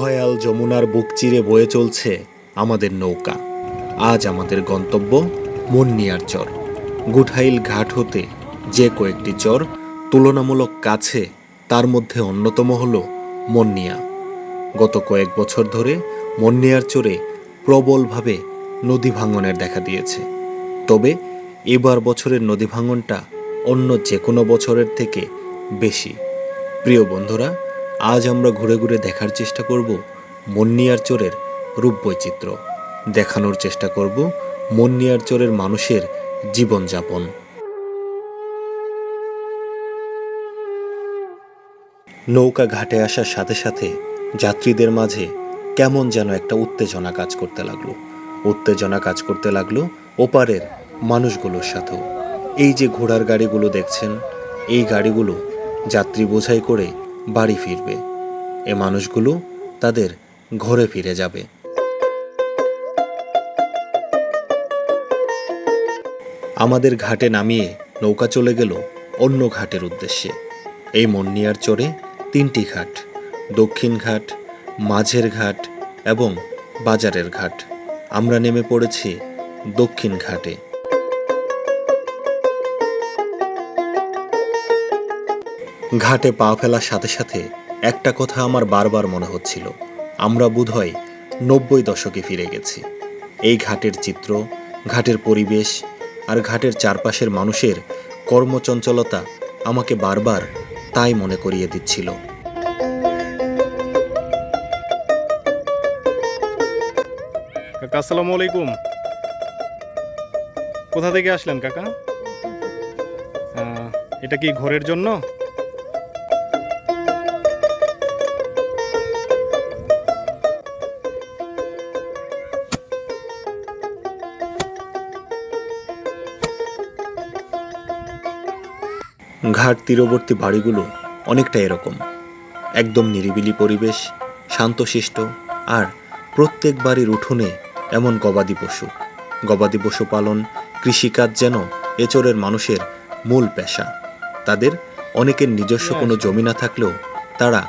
অভয়াল যমুনার বুক চিরে বয়ে চলছে আমাদের নৌকা। আজ আমাদের গন্তব্য মুন্নিয়ার চর। গুঠাইল ঘাট হতে যে কয়েকটি চর তুলনামূলক কাছে, তার মধ্যে অন্যতম হল মন্নিয়া। গত কয়েক বছর ধরে মন্নিয়ার চরে প্রবলভাবে নদী ভাঙনের দেখা দিয়েছে। তবে এবার বছরের নদী ভাঙনটা অন্য যে কোনো বছরের থেকে বেশি। প্রিয় বন্ধুরা আজ আমরা ঘুরে ঘুরে দেখার চেষ্টা করব মন্নিয়ার চরের রূপবৈচিত্র্য দেখানোর চেষ্টা করব মন্নিয়ার চোরের মানুষের জীবনযাপন। নৌকা ঘাটে আসার সাথে সাথে যাত্রীদের মাঝে কেমন যেন একটা উত্তেজনা কাজ করতে লাগল। উত্তেজনা কাজ করতে লাগল ওপারের মানুষগুলোর সাথেও। এই যে ঘোড়ার গাড়িগুলো দেখছেন, এই গাড়িগুলো যাত্রী বোঝাই করে বাড়ি ফিরবে। এ মানুষগুলো তাদের ঘরে ফিরে যাবে। আমাদের ঘাটে নামিয়ে নৌকা চলে গেল অন্য ঘাটের উদ্দেশ্যে। এই মন্নিয়ার চরে তিনটি ঘাট, দক্ষিণ ঘাট, মাঝের ঘাট এবং বাজারের ঘাট। আমরা নেমে পড়েছি দক্ষিণ ঘাটে। ঘাটে পা ফেলার সাথে সাথে একটা কথা আমার বারবার মনে হচ্ছিল। আমরা বোধহয় নব্বই দশকে ফিরে গেছি। এই ঘাটের চিত্র, ঘাটের পরিবেশ আর ঘাটের চারপাশের মানুষের কর্মচঞ্চলতা আমাকে বারবার তাই মনে করিয়ে দিচ্ছিল। আসসালামু আলাইকুম। কোথা থেকে আসলেন, কাকা? এটা কি ঘরের জন্য? ঘাট তীরবর্তী বাড়িগুলো অনেকটা এরকম। একদম নিরিবিলি পরিবেশ, শান্তশিষ্ট আর প্রত্যেক বাড়ির উঠোনে এমন গবাদি পশু। গবাদি পশু পালন কৃষিকাজ যেন এচরের মানুষের মূল পেশা। তাদের অনেকের নিজস্ব কোনো জমি না থাকলেও তারা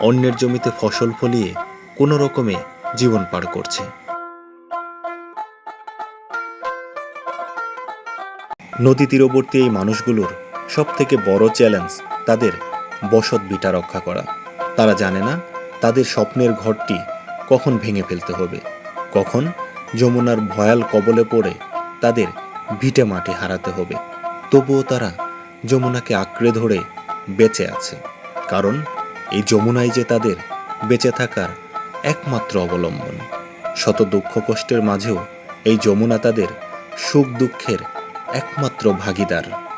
অন্যের জমিতে ফসল ফলিয়ে কোনো রকমে জীবন পার করছে। নদী তীরবর্তী এই মানুষগুলোর সব থেকে বড় চ্যালেঞ্জ তাদের বসত বিটা রক্ষা করা। তারা জানে না তাদের স্বপ্নের ঘরটি কখন ভেঙে ফেলতে হবে। কখন যমুনার ভয়াল কবলে পড়ে তাদের ভিটে মাটি হারাতে হবে। তবুও তারা যমুনাকে আঁকড়ে ধরে বেঁচে আছে। কারণ এই যমুনাই যে তাদের বেঁচে থাকার একমাত্র অবলম্বন। শত দুঃখ কষ্টের মাঝেও এই যমুনা তাদের সুখ দুঃখের একমাত্র ভাগিদার।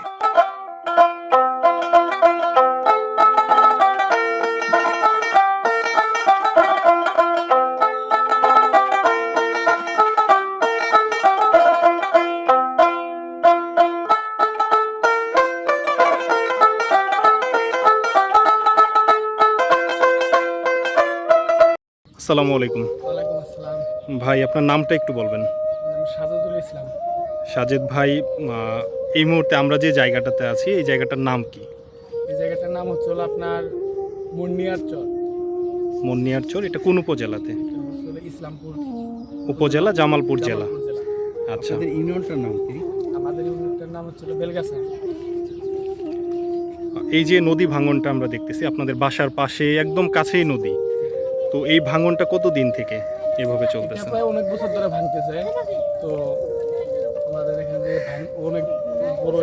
আসসালামু আলাইকুম। ভাই আপনার নামটা একটু বলবেন। আমি ইসলাম। সাজেদ ভাই এই মুহূর্তে আমরা যে জায়গাটাতে আছি এই জায়গাটার নাম কি? এই জায়গাটার নাম হচ্ছে আপনার মুন্নিয়ার চর। মন্নিয়ার চর এটা কোন উপজেলাতে? ইসলামপুর। উপজেলা জামালপুর জেলা। আচ্ছা। ইউনিয়নটার নাম কি? আমাদের ইউনিটটার নাম হচ্ছে বেলগাছা। এই যে নদী ভাঙনটা আমরা দেখতেছি আপনাদের বাসার পাশে একদম কাছেই নদী। তো এই ভাঙনটা কত দিন থেকে এভাবে চলতেছে? প্রায় অনেক বছর ধরে ভাঙতেছে। তো আমাদের এখানে ভাঙ- অনেক বড়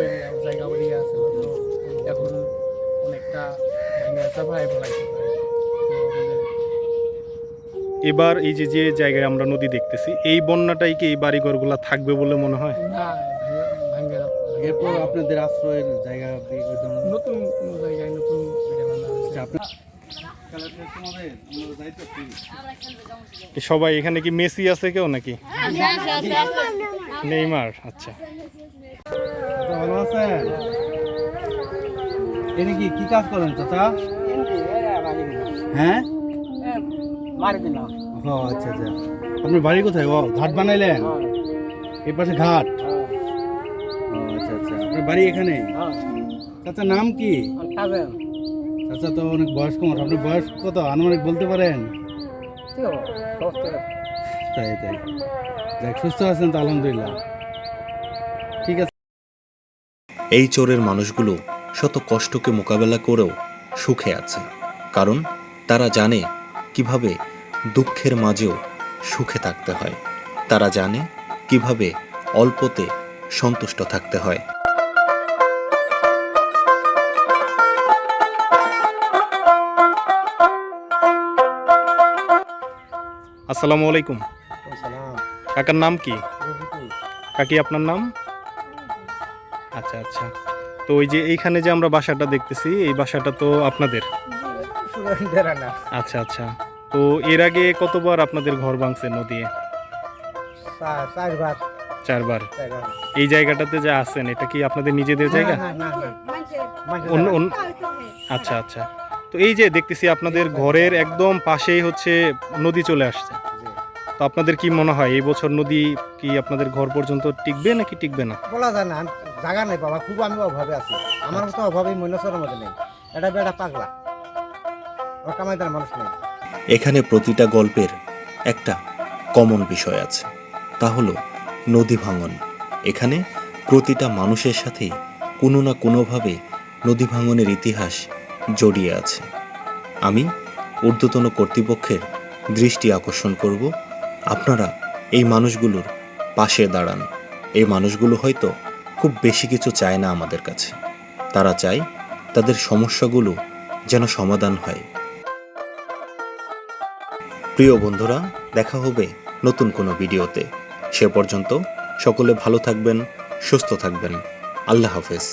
জায়গা এরিয়া আছে তো এখন অনেকটা ভেঙে আছে ভাই ফেলাইছে তো এবার এই যে যে জায়গায় আমরা নদী দেখতেছি এই বন্যাটাই কি এই বাড়িঘরগুলা থাকবে বলে মনে হয়? না এরপর আপনাদের আশ্রয়ের জায়গা নতুন কোনো জায়গায় নতুন সবাই এখানে কি মেসি আছে কেউ নাকি? নেইমার আচ্ছা। ভালো আছেন? এনে কি কি কাজ করেন চাচা? হ্যাঁ? ও আচ্ছা আচ্ছা। আপনার বাড়ি কোথায়? ও ঘাট বানাইলেন? এই পাশে ঘাট? ও আচ্ছা আচ্ছা। আপনার বাড়ি এখানে? চাচা নাম কি? চাচা তো অনেক বয়স্ক মানুষ। আপনার বয়স কত আনুমানিক বলতে পারেন। তাই তাই। যাক, সুস্থ আছেন তো, আলহামদুলিল্লাহ। ঠিক আছে। এই চোরের মানুষগুলো শত কষ্টকে মোকাবেলা করেও সুখে আছে। কারণ তারা জানে কীভাবে দুঃখের মাঝেও সুখে থাকতে হয়। তারা জানে কীভাবে অল্পতে সন্তুষ্ট থাকতে হয়। আসসালামু আলাইকুম। কাকার নাম কি? কাকি আপনার নাম? আচ্ছা আচ্ছা। তো ওই যে এইখানে যে আমরা বাসাটা দেখতেছি এই বাসাটা তো আপনাদের? আচ্ছা আচ্ছা। তো এর আগে কতবার আপনাদের ঘর ভাঙছে নদী চারবার। চারবার। এই জায়গাটাতে যা আছেন এটা কি আপনাদের নিজেদের জায়গা? অন্য অন্য- আচ্ছা আচ্ছা। তো এই যে দেখতেছি আপনাদের ঘরের একদম পাশেই হচ্ছে নদী চলে আসছে। তো আপনাদের কি মনে হয় এই বছর নদী কি আপনাদের ঘর পর্যন্ত টিকবে নাকি টিকবে না? বলা যায় না জায়গা নাই বাবা খুব আমি অভাবে আছি। আমার মতো অভাবে মৈনসরের মধ্যে নেই। এটা বেটা পাগলা। কামাইদার মানুষ নেই। এখানে প্রতিটা গল্পের একটা কমন বিষয় আছে। তা হলো নদী ভাঙন। এখানে প্রতিটা মানুষের সাথে কোনো না কোনোভাবে নদী ভাঙনের ইতিহাস জড়িয়ে আছে। আমি ঊর্ধ্বতন কর্তৃপক্ষের দৃষ্টি আকর্ষণ করব। আপনারা এই মানুষগুলোর পাশে দাঁড়ান। এই মানুষগুলো হয়তো খুব বেশি কিছু চায় না আমাদের কাছে। তারা চায় তাদের সমস্যাগুলো যেন সমাধান হয়। প্রিয় বন্ধুরা, দেখা হবে নতুন কোনো ভিডিওতে। সে পর্যন্ত সকলে ভালো থাকবেন, সুস্থ থাকবেন। আল্লাহ হাফেজ।